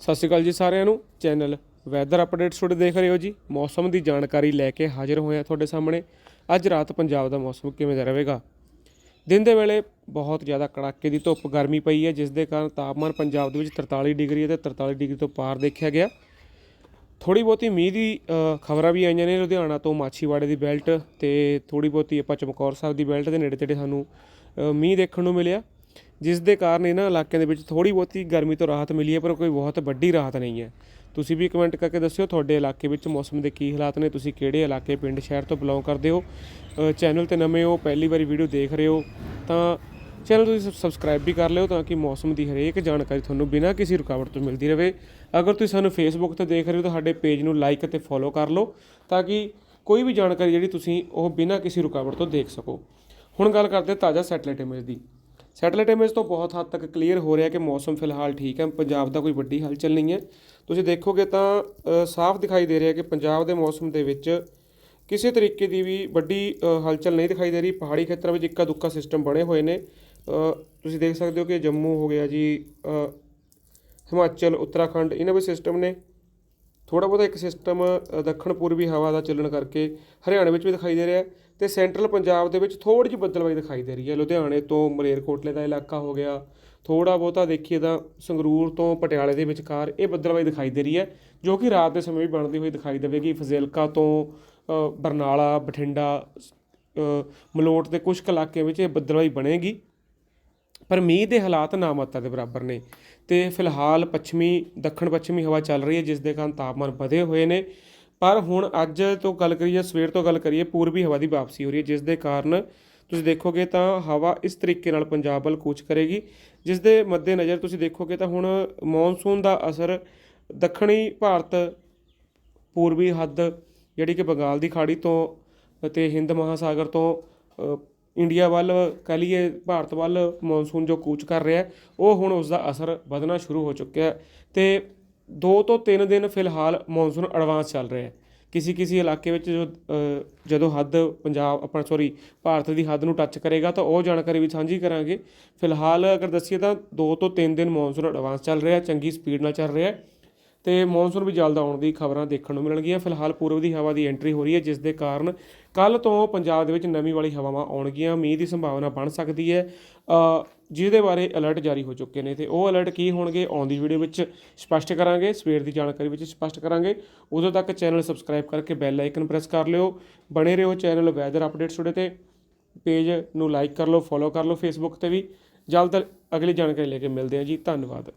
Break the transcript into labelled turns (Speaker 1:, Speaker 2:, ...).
Speaker 1: ਸਤਿ ਸ਼੍ਰੀ ਅਕਾਲ ਜੀ ਸਾਰਿਆਂ ਨੂੰ। ਚੈਨਲ ਵੈਦਰ ਅਪਡੇਟਸ ਤੁਹਾਡੇ ਦੇਖ ਰਹੇ ਹੋ ਜੀ। ਮੌਸਮ ਦੀ ਜਾਣਕਾਰੀ ਲੈ ਕੇ ਹਾਜ਼ਰ ਹੋਏ ਹਾਂ ਤੁਹਾਡੇ ਸਾਹਮਣੇ। ਅੱਜ ਰਾਤ ਪੰਜਾਬ ਦਾ ਮੌਸਮ ਕਿਵੇਂ ਦਾ ਰਹੇਗਾ? ਦਿਨ ਦੇ ਵੇਲੇ ਬਹੁਤ ਜ਼ਿਆਦਾ ਕੜਾਕੇ ਦੀ ਧੁੱਪ, ਗਰਮੀ ਪਈ ਹੈ, ਜਿਸ ਦੇ ਕਾਰਨ ਤਾਪਮਾਨ ਪੰਜਾਬ ਦੇ ਵਿੱਚ 43 ਡਿਗਰੀ ਅਤੇ 43 ਡਿਗਰੀ ਤੋਂ ਪਾਰ ਦੇਖਿਆ ਗਿਆ। ਥੋੜੀ ਬਹੁਤੀ ਮੀਂਹ ਦੀ ਖਬਰਾਂ ਵੀ ਆਈਆਂ ਨੇ ਲੁਧਿਆਣਾ ਤੋਂ ਮਾਛੀਵਾੜੇ ਦੀ ਬੈਲਟ ਤੇ ਥੋੜੀ ਬਹੁਤੀ ਆਪਾਂ ਚਮਕੌਰ ਸਾਹਿਬ ਦੀ ਬੈਲਟ ਦੇ ਨੇੜੇ ਤੇੜੇ ਸਾਨੂੰ ਮੀਂਹ ਦੇਖਣ ਨੂੰ ਮਿਲਿਆ। ਜਿਸ ਦੇ ਕਾਰਨ ਇਹਨਾਂ ਇਲਾਕਿਆਂ ਦੇ ਵਿੱਚ ਥੋੜੀ ਬਹੁਤੀ ਗਰਮੀ ਤੋਂ ਰਾਹਤ ਮਿਲੀ ਹੈ, ਪਰ ਕੋਈ ਬਹੁਤ ਵੱਡੀ ਰਾਹਤ ਨਹੀਂ ਹੈ। ਤੁਸੀਂ ਵੀ ਕਮੈਂਟ ਕਰਕੇ ਦੱਸਿਓ ਤੁਹਾਡੇ ਇਲਾਕੇ ਵਿੱਚ ਮੌਸਮ ਦੇ ਕੀ ਹਾਲਾਤ ਨੇ, ਤੁਸੀਂ ਕਿਹੜੇ ਇਲਾਕੇ, ਪਿੰਡ, ਸ਼ਹਿਰ ਤੋਂ ਬਿਲੋਂਗ ਕਰਦੇ ਹੋ? ਚੈਨਲ ਤੇ ਨਵੇਂ ਹੋ, ਪਹਿਲੀ ਵਾਰੀ ਵੀਡੀਓ ਦੇਖ ਰਹੇ ਹੋ, ਤਾਂ ਚੈਨਲ ਤੁਸੀਂ ਸਬਸਕ੍ਰਾਈਬ ਵੀ ਕਰ ਲਿਓ ਤਾਂ ਕਿ ਮੌਸਮ ਦੀ ਹਰੇਕ ਜਾਣਕਾਰੀ ਤੁਹਾਨੂੰ ਬਿਨਾਂ ਕਿਸੇ ਰੁਕਾਵਟ ਤੋਂ ਮਿਲਦੀ ਰਹੇ ਅਗਰ ਤੁਸੀਂ ਸਾਨੂੰ ਫੇਸਬੁੱਕ ਤੇ ਦੇਖ ਰਹੇ ਹੋ ਤਾਂ ਸਾਡੇ ਪੇਜ ਨੂੰ ਲਾਈਕ ਅਤੇ ਫੋਲੋ ਕਰ ਲਓ ਤਾਂ ਕਿ ਕੋਈ ਵੀ ਜਾਣਕਾਰੀ ਜਿਹੜੀ ਤੁਸੀਂ ਉਹ ਬਿਨਾਂ ਕਿਸੇ ਰੁਕਾਵਟ ਤੋਂ ਦੇਖ ਸਕੋ। ਹੁਣ ਗੱਲ ਕਰਦੇ ਤਾਜ਼ਾ ਸੈਟਲਾਈਟ ਇਮੇਜ ਦੀ। ਸੈਟਲਾਈਟ ਇਮੇਜ ਤੋਂ ਬਹੁਤ ਹੱਦ ਤੱਕ ਕਲੀਅਰ ਹੋ ਰਿਹਾ ਕਿ ਮੌਸਮ ਫਿਲਹਾਲ ਠੀਕ ਹੈ, ਪੰਜਾਬ ਦਾ ਕੋਈ ਵੱਡੀ ਹਲਚਲ ਨਹੀਂ ਹੈ। ਤੁਸੀਂ ਦੇਖੋਗੇ ਤਾਂ ਸਾਫ਼ ਦਿਖਾਈ ਦੇ ਰਿਹਾ ਕਿ ਪੰਜਾਬ ਦੇ ਮੌਸਮ ਦੇ ਵਿੱਚ ਕਿਸੇ ਤਰੀਕੇ ਦੀ ਵੀ ਵੱਡੀ ਹਲਚਲ ਨਹੀਂ ਦਿਖਾਈ ਦੇ ਰਹੀ। ਪਹਾੜੀ ਖੇਤਰਾਂ ਵਿੱਚ ਇੱਕਾ ਦੁੱਕਾ ਸਿਸਟਮ ਬਣੇ ਹੋਏ ਨੇ। ਤੁਸੀਂ ਦੇਖ ਸਕਦੇ ਹੋ ਕਿ ਜੰਮੂ ਹੋ ਗਿਆ ਜੀ ਹਿਮਾਚਲ, ਉੱਤਰਾਖੰਡ, ਇਹਨਾਂ ਵਿੱਚ ਸਿਸਟਮ ਨੇ। ਥੋੜਾ ਬਹੁਤਾ ਇੱਕ ਸਿਸਟਮ ਦੱਖਣ ਪੂਰਬੀ ਹਵਾ ਦਾ ਚੱਲਣ ਕਰਕੇ ਹਰਿਆਣਾ ਵਿੱਚ ਵੀ ਦਿਖਾਈ ਦੇ ਰਿਹਾ। ਤੇ ਸੈਂਟਰਲ ਪੰਜਾਬ ਦੇ ਵਿੱਚ ਥੋੜੀ ਜਿਹੀ ਬੱਦਲਵਾਈ ਦਿਖਾਈ ਦੇ ਰਹੀ ਹੈ। ਲੁਧਿਆਣੇ ਤੋਂ ਮਲੇਰਕੋਟਲੇ ਦਾ ਇਲਾਕਾ ਹੋ ਗਿਆ। ਥੋੜਾ ਬਹੁਤਾ ਦੇਖੀਏ ਤਾਂ ਸੰਗਰੂਰ ਤੋਂ ਪਟਿਆਲੇ ਦੇ ਵਿਚਕਾਰ ਇਹ ਬੱਦਲਵਾਈ ਦਿਖਾਈ ਦੇ ਰਹੀ ਹੈ, ਜੋ ਕਿ ਰਾਤ ਦੇ ਸਮੇਂ ਵੀ ਬਣਦੀ ਹੋਈ ਦਿਖਾਈ ਦੇਵੇਗੀ। ਫਜ਼ਿਲਕਾ ਤੋਂ ਬਰਨਾਲਾ, ਬਠਿੰਡਾ ਮਲੋਟ ਦੇ ਕੁਝ ਕੁ ਇਲਾਕਿਆਂ ਵਿੱਚ ਇਹ ਬੱਦਲਵਾਈ ਬਣੇਗੀ। ਪਰ ਮੀਂਹ ਦੇ ਹਾਲਾਤ ਨਾ ਮਾਤਰਾ ਦੇ ਬਰਾਬਰ ਨੇ ਤੇ ਫਿਲਹਾਲ ਪੱਛਮੀ ਦੱਖਣ ਪੱਛਮੀ ਹਵਾ ਚੱਲ ਰਹੀ ਹੈ, ਜਿਸ ਦੇ ਕਾਰਨ ਤਾਪਮਾਨ ਵਧੇ ਹੋਏ ਨੇ। ਪਰ ਹੁਣ ਅੱਜ ਤੋਂ ਗੱਲ ਕਰੀਏ, ਸਵੇਰ ਤੋਂ ਗੱਲ ਕਰੀਏ, ਪੂਰਬੀ ਹਵਾ ਦੀ ਵਾਪਸੀ ਹੋ ਰਹੀ ਹੈ, ਜਿਸ ਦੇ ਕਾਰਨ ਤੁਸੀਂ ਦੇਖੋਗੇ ਤਾਂ ਹਵਾ ਇਸ ਤਰੀਕੇ ਨਾਲ ਪੰਜਾਬ ਵੱਲ ਕੂਚ ਕਰੇਗੀ। ਜਿਸ ਦੇ ਮੱਦੇਨਜ਼ਰ ਤੁਸੀਂ ਦੇਖੋਗੇ ਤਾਂ ਹੁਣ ਮੌਨਸੂਨ ਦਾ ਅਸਰ ਦੱਖਣੀ ਭਾਰਤ, ਪੂਰਬੀ ਹੱਦ, ਜਿਹੜੀ ਕਿ ਬੰਗਾਲ ਦੀ ਖਾੜੀ ਤੋਂ ਅਤੇ ਹਿੰਦ ਮਹਾਸਾਗਰ ਤੋਂ ਇੰਡੀਆ ਵੱਲ, ਕਹਿ ਲਈਏ ਭਾਰਤ ਵੱਲ ਮੌਨਸੂਨ ਜੋ ਕੂਚ ਕਰ ਰਿਹਾ ਉਹ ਹੁਣ ਉਸ ਦਾ ਅਸਰ ਵਧਣਾ ਸ਼ੁਰੂ ਹੋ ਚੁੱਕਿਆ ਹੈ। ਤੇ 2 ਤੋਂ 3 ਦਿਨ ਫਿਲਹਾਲ ਮੌਨਸੂਨ ਐਡਵਾਂਸ ਚੱਲ ਰਿਹਾ ਹੈ। ਕਿਸੇ ਕਿਸੇ ਇਲਾਕੇ ਵਿੱਚ ਜੋ ਜਦੋਂ ਹੱਦ ਪੰਜਾਬ ਆਪਣਾ ਸੌਰੀ ਭਾਰਤ ਦੀ ਹੱਦ ਨੂੰ ਟੱਚ ਕਰੇਗਾ ਤਾਂ ਉਹ ਜਾਣਕਾਰੀ ਵੀ ਸਾਂਝੀ ਕਰਾਂਗੇ। ਫਿਲਹਾਲ ਅਗਰ ਦੱਸੀਏ ਤਾਂ 2 ਤੋਂ 3 ਦਿਨ ਮੌਨਸੂਨ ਐਡਵਾਂਸ ਚੱਲ ਰਿਹਾ ਚੰਗੀ ਸਪੀਡ ਨਾਲ ਚੱਲ ਰਿਹਾ ਤੇ ਮੌਨਸੂਨ ਵੀ ਜਲਦ ਆਉਣ ਦੀ ਖਬਰਾਂ ਦੇਖਣ ਨੂੰ ਮਿਲਣਗੀਆਂ। ਫਿਲਹਾਲ ਪੂਰਬ ਦੀ ਹਵਾ ਦੀ ਐਂਟਰੀ ਹੋ ਰਹੀ ਹੈ, ਜਿਸ ਦੇ ਕਾਰਨ ਕੱਲ ਤੋਂ ਪੰਜਾਬ ਦੇ ਵਿੱਚ ਨਮੀ ਵਾਲੀ ਹਵਾਵਾਂ ਆਉਣਗੀਆਂ। ਮੀਂਹ ਦੀ ਸੰਭਾਵਨਾ ਬਣ ਸਕਦੀ ਹੈ। ਜਿਹਦੇ ਬਾਰੇ ਅਲਰਟ ਜਾਰੀ ਹੋ ਚੁੱਕੇ ਨੇ ਤੇ ਉਹ ਅਲਰਟ ਕੀ ਹੋਣਗੇ ਆਉਂਦੀ ਵੀਡੀਓ ਵਿੱਚ ਸਪਸ਼ਟ ਕਰਾਂਗੇ। ਸਵੇਰ ਦੀ ਜਾਣਕਾਰੀ ਵਿੱਚ ਸਪਸ਼ਟ ਕਰਾਂਗੇ। ਉਦੋਂ ਤੱਕ ਚੈਨਲ ਸਬਸਕ੍ਰਾਈਬ ਕਰਕੇ ਬੈਲ ਆਈਕਨ ਪ੍ਰੈਸ ਕਰ ਲਿਓ। ਬਣੇ ਰਹੋ ਚੈਨਲ ਵੈਦਰ ਅਪਡੇਟਸ ਤੁਹਾਡੇ ਤੇ। ਪੇਜ ਨੂੰ ਲਾਈਕ ਕਰ ਲਓ ਫੋਲੋ ਕਰ ਲਓ ਫੇਸਬੁੱਕ ਤੇ ਵੀ। ਜਲਦ ਅਗਲੀ ਜਾਣਕਾਰੀ ਲੈ ਕੇ ਮਿਲਦੇ ਹਾਂ ਜੀ। ਧੰਨਵਾਦ।